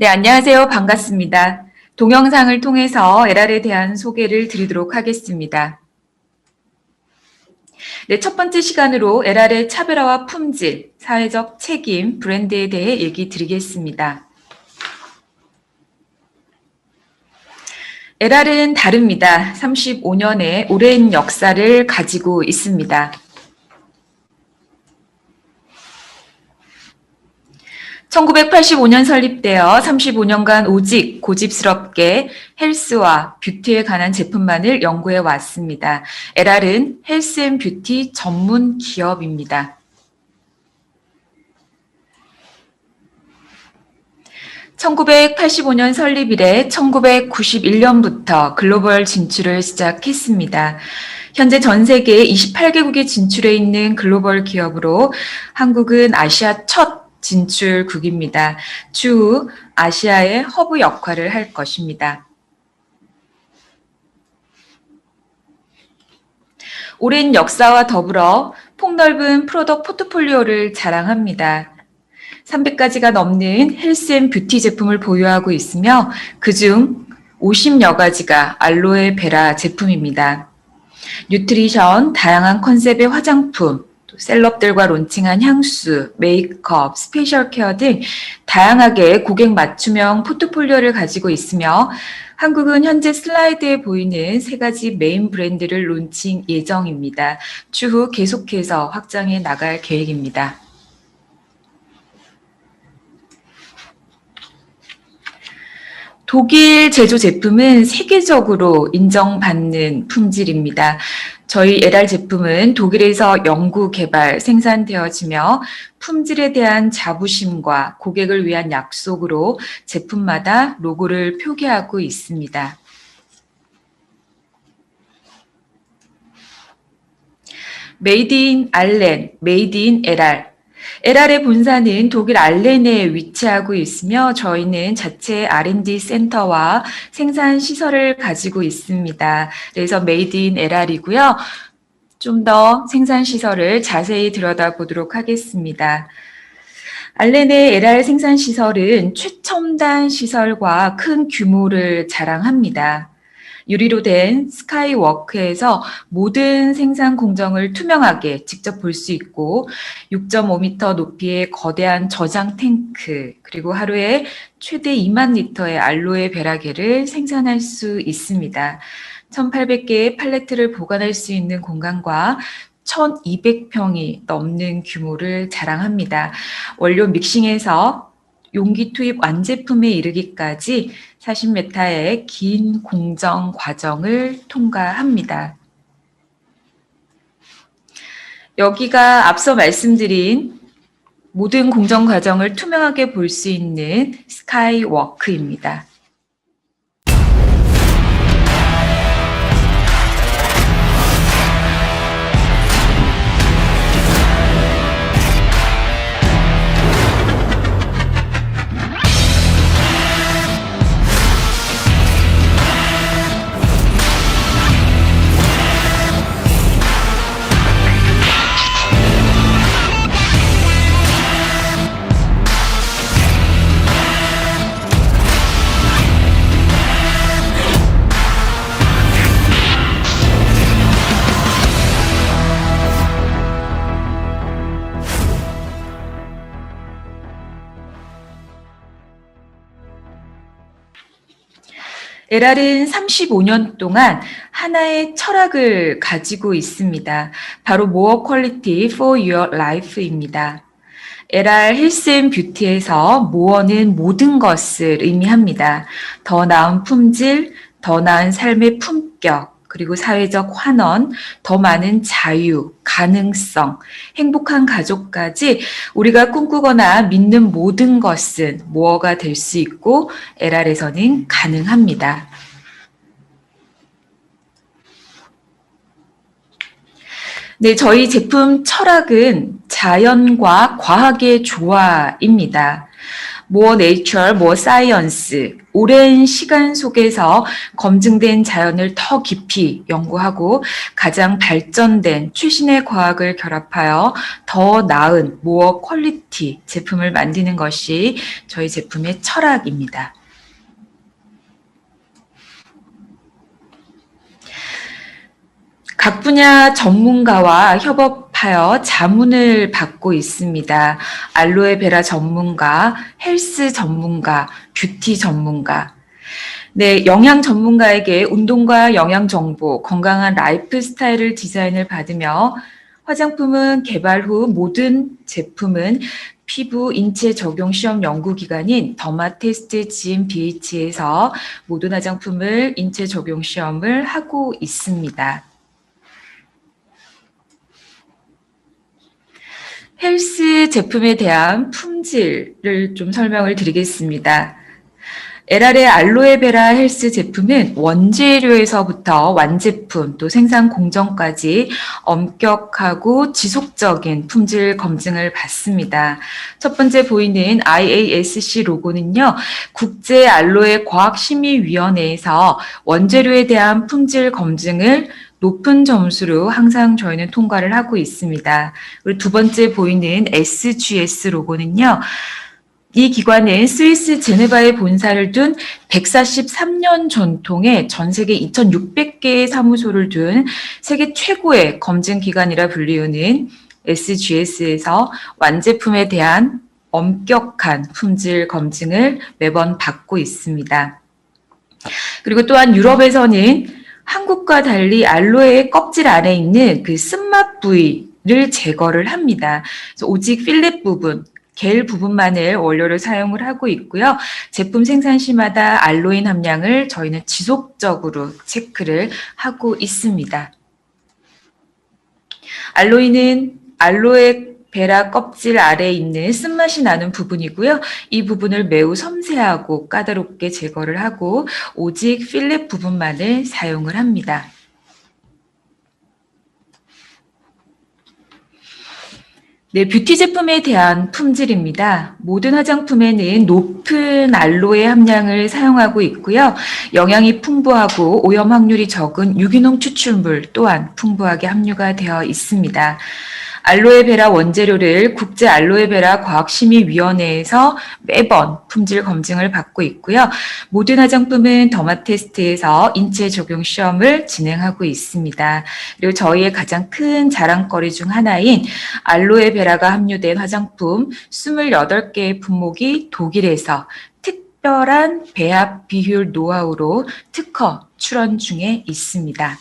네, 안녕하세요. 반갑습니다. 동영상을 통해서 LR에 대한 소개를 드리도록 하겠습니다. 네, 첫 번째 시간으로 LR의 차별화와 품질, 사회적 책임, 브랜드에 대해 얘기 드리겠습니다. LR은 다릅니다. 35년의 오랜 역사를 가지고 있습니다. 1985년 설립되어 35년간 오직 고집스럽게 헬스와 뷰티에 관한 제품만을 연구해 왔습니다. LR은 헬스 앤 뷰티 전문 기업입니다. (1985년) 설립 이래 (1991년부터) 글로벌 진출을 시작했습니다. 현재 전 세계 28개국에 진출해 있는 글로벌 기업으로 한국은 아시아 첫 진출국입니다. 추후 아시아의 허브 역할을 할 것입니다. 오랜 역사와 더불어 폭넓은 프로덕트 포트폴리오를 자랑합니다. 300가지가 넘는 헬스 앤 뷰티 제품을 보유하고 있으며 그중 50여 가지가 알로에 베라 제품입니다. 뉴트리션, 다양한 컨셉의 화장품, 셀럽들과 론칭한 향수, 메이크업, 스페셜 케어 등 다양하게 고객 맞춤형 포트폴리오를 가지고 있으며 한국은 현재 슬라이드에 보이는 세 가지 메인 브랜드를 론칭 예정입니다. 추후 계속해서 확장해 나갈 계획입니다. 독일 제조 제품은 세계적으로 인정받는 품질입니다. 저희 LR 제품은 독일에서 연구, 개발, 생산되어지며 품질에 대한 자부심과 고객을 위한 약속으로 제품마다 로고를 표기하고 있습니다. 메이드 인 알렌, 메이드 인 LR. LR의 본사는 독일 알렌에 위치하고 있으며 저희는 자체 R&D 센터와 생산 시설을 가지고 있습니다. 그래서 메이드 인 LR이고요. 좀 더 생산 시설을 자세히 들여다보도록 하겠습니다. 알렌의 LR 생산 시설은 최첨단 시설과 큰 규모를 자랑합니다. 유리로 된 스카이워크에서 모든 생산 공정을 투명하게 직접 볼 수 있고 6.5m 높이의 거대한 저장 탱크 그리고 하루에 최대 2만 리터의 알로에 베라게를 생산할 수 있습니다. 1,800개의 팔레트를 보관할 수 있는 공간과 1,200평이 넘는 규모를 자랑합니다. 원료 믹싱에서 용기 투입 완제품에 이르기까지 40m의 긴 공정 과정을 통과합니다. 여기가 앞서 말씀드린 모든 공정 과정을 투명하게 볼 수 있는 스카이워크입니다. LR은 35년 동안 하나의 철학을 가지고 있습니다. 바로 More Quality for Your Life입니다. 헬스 앤 뷰티에서 more는 모든 것을 의미합니다. 더 나은 품질, 더 나은 삶의 품격, 그리고 사회적 환원, 더 많은 자유, 가능성, 행복한 가족까지 우리가 꿈꾸거나 믿는 모든 것은 모어가 될 수 있고 LR에서는 가능합니다. 네, 저희 제품 철학은 자연과 과학의 조화입니다. more nature, more science. 오랜 시간 속에서 검증된 자연을 더 깊이 연구하고 가장 발전된 최신의 과학을 결합하여 더 나은 more quality 제품을 만드는 것이 저희 제품의 철학입니다. 각 분야 전문가와 협업하여 자문을 받고 있습니다. 알로에베라 전문가, 헬스 전문가, 뷰티 전문가. 네, 영양 전문가에게 운동과 영양 정보, 건강한 라이프 스타일을 디자인을 받으며 화장품은 개발 후 모든 제품은 피부 인체 적용 시험 연구 기관인 더마 테스트 GmbH에서 모든 화장품을 인체 적용 시험을 하고 있습니다. 헬스 제품에 대한 품질을 좀 설명을 드리겠습니다. 에랄의 알로에베라 헬스 제품은 원재료에서부터 완제품 또 생산 공정까지 엄격하고 지속적인 품질 검증을 받습니다. 첫 번째 보이는 IASC 로고는요, 국제 알로에 과학심의위원회에서 원재료에 대한 품질 검증을 높은 점수로 항상 저희는 통과를 하고 있습니다. 그리고 두 번째 보이는 SGS 로고는요. 이 기관은 스위스 제네바에 본사를 둔 143년 전통의 전 세계 2,600개의 사무소를 둔 세계 최고의 검증 기관이라 불리우는 SGS에서 완제품에 대한 엄격한 품질 검증을 매번 받고 있습니다. 그리고 또한 유럽에서는 한국과 달리 알로에의 껍질 안에 있는 그 쓴맛 부위를 제거를 합니다. 오직 필렛 부분, 겔 부분만을 원료를 사용을 하고 있고요. 제품 생산 시마다 알로인 함량을 저희는 지속적으로 체크를 하고 있습니다. 알로인은 알로에 베라 껍질 아래에 있는 쓴맛이 나는 부분이고요. 이 부분을 매우 섬세하고 까다롭게 제거를 하고 오직 필렛 부분만을 사용을 합니다. 네, 뷰티 제품에 대한 품질입니다. 모든 화장품에는 높은 알로에 함량을 사용하고 있고요. 영양이 풍부하고 오염 확률이 적은 유기농 추출물 또한 풍부하게 함유가 되어 있습니다. 알로에베라 원재료를 국제 알로에베라 과학심의위원회에서 매번 품질 검증을 받고 있고요. 모든 화장품은 더마테스트에서 인체 적용 시험을 진행하고 있습니다. 그리고 저희의 가장 큰 자랑거리 중 하나인 알로에베라가 함유된 화장품 28개의 품목이 독일에서 특별한 배합 비율 노하우로 특허 출원 중에 있습니다.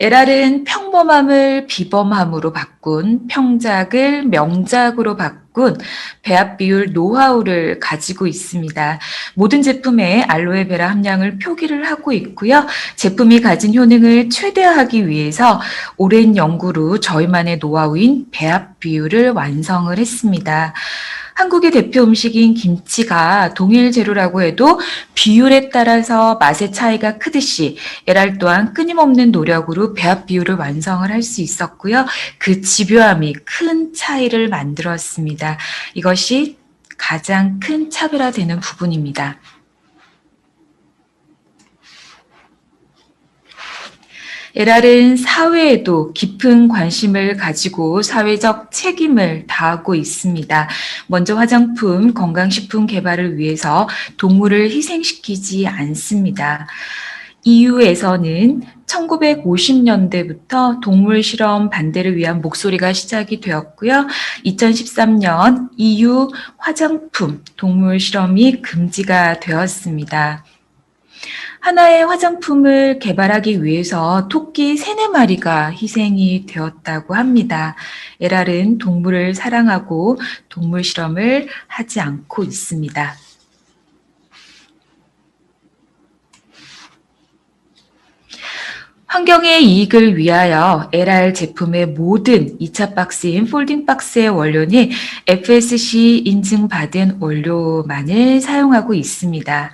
에랄은 평범함을 비범함으로 바꾼 평작을 명작으로 바꾼 배합 비율 노하우를 가지고 있습니다. 모든 제품에 알로에베라 함량을 표기를 하고 있고요. 제품이 가진 효능을 최대화하기 위해서 오랜 연구로 저희만의 노하우인 배합 비율을 완성을 했습니다. 한국의 대표 음식인 김치가 동일 재료라고 해도 비율에 따라서 맛의 차이가 크듯이 에랄 또한 끊임없는 노력으로 배합 비율을 완성을 할 수 있었고요. 그 집요함이 큰 차이를 만들었습니다. 이것이 가장 큰 차별화되는 부분입니다. 에랄은 사회에도 깊은 관심을 가지고 사회적 책임을 다하고 있습니다. 먼저 화장품, 건강식품 개발을 위해서 동물을 희생시키지 않습니다. EU에서는 1950년대부터 동물 실험 반대를 위한 목소리가 시작이 되었고요. 2013년 EU 화장품 동물 실험이 금지가 되었습니다. 하나의 화장품을 개발하기 위해서 토끼 세네 마리가 희생이 되었다고 합니다. 에랄은 동물을 사랑하고 동물 실험을 하지 않고 있습니다. 환경의 이익을 위하여 LR 제품의 모든 2차 박스인 폴딩 박스의 원료는 FSC 인증받은 원료만을 사용하고 있습니다.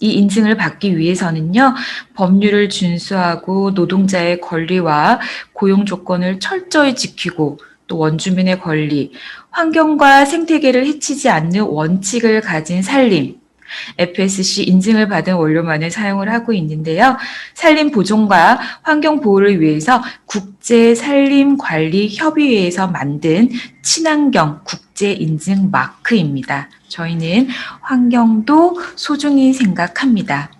이 인증을 받기 위해서는요, 법률을 준수하고 노동자의 권리와 고용 조건을 철저히 지키고 또 원주민의 권리, 환경과 생태계를 해치지 않는 원칙을 가진 살림, FSC 인증을 받은 원료만을 사용을 하고 있는데요. 산림 보존과 환경 보호를 위해서 국제 산림 관리 협의회에서 만든 친환경 국제 인증 마크입니다. 저희는 환경도 소중히 생각합니다.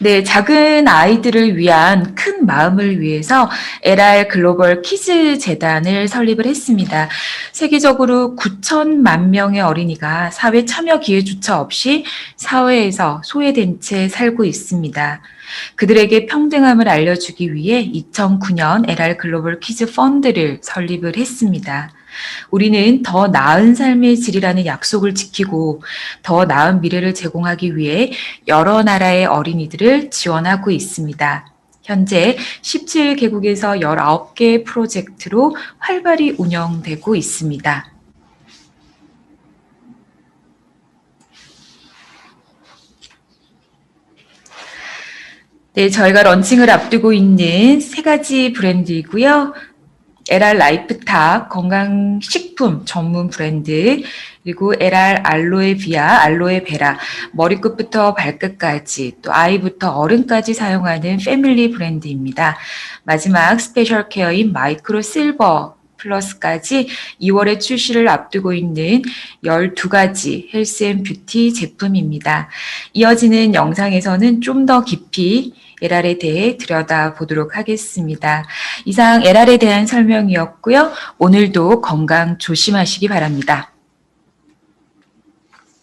네, 작은 아이들을 위한 큰 마음을 위해서 LR 글로벌 키즈 재단을 설립을 했습니다. 세계적으로 9천만 명의 어린이가 사회 참여 기회조차 없이 사회에서 소외된 채 살고 있습니다. 그들에게 평등함을 알려주기 위해 2009년 LR 글로벌 키즈 펀드를 설립을 했습니다. 우리는 더 나은 삶의 질이라는 약속을 지키고 더 나은 미래를 제공하기 위해 여러 나라의 어린이들을 지원하고 있습니다. 현재 17개국에서 19개 프로젝트로 활발히 운영되고 있습니다. 네, 저희가 런칭을 앞두고 있는 세 가지 브랜드이고요. LR 라이프탑 건강식품 전문 브랜드 그리고 LR 알로에 비아, 알로에 베라 머리끝부터 발끝까지 또 아이부터 어른까지 사용하는 패밀리 브랜드입니다. 마지막 스페셜 케어인 마이크로 실버 플러스까지 2월에 출시를 앞두고 있는 12가지 헬스 앤 뷰티 제품입니다. 이어지는 영상에서는 좀 더 깊이 LR에 대해 들여다보도록 하겠습니다. 이상 LR에 대한 설명이었고요. 오늘도 건강 조심하시기 바랍니다.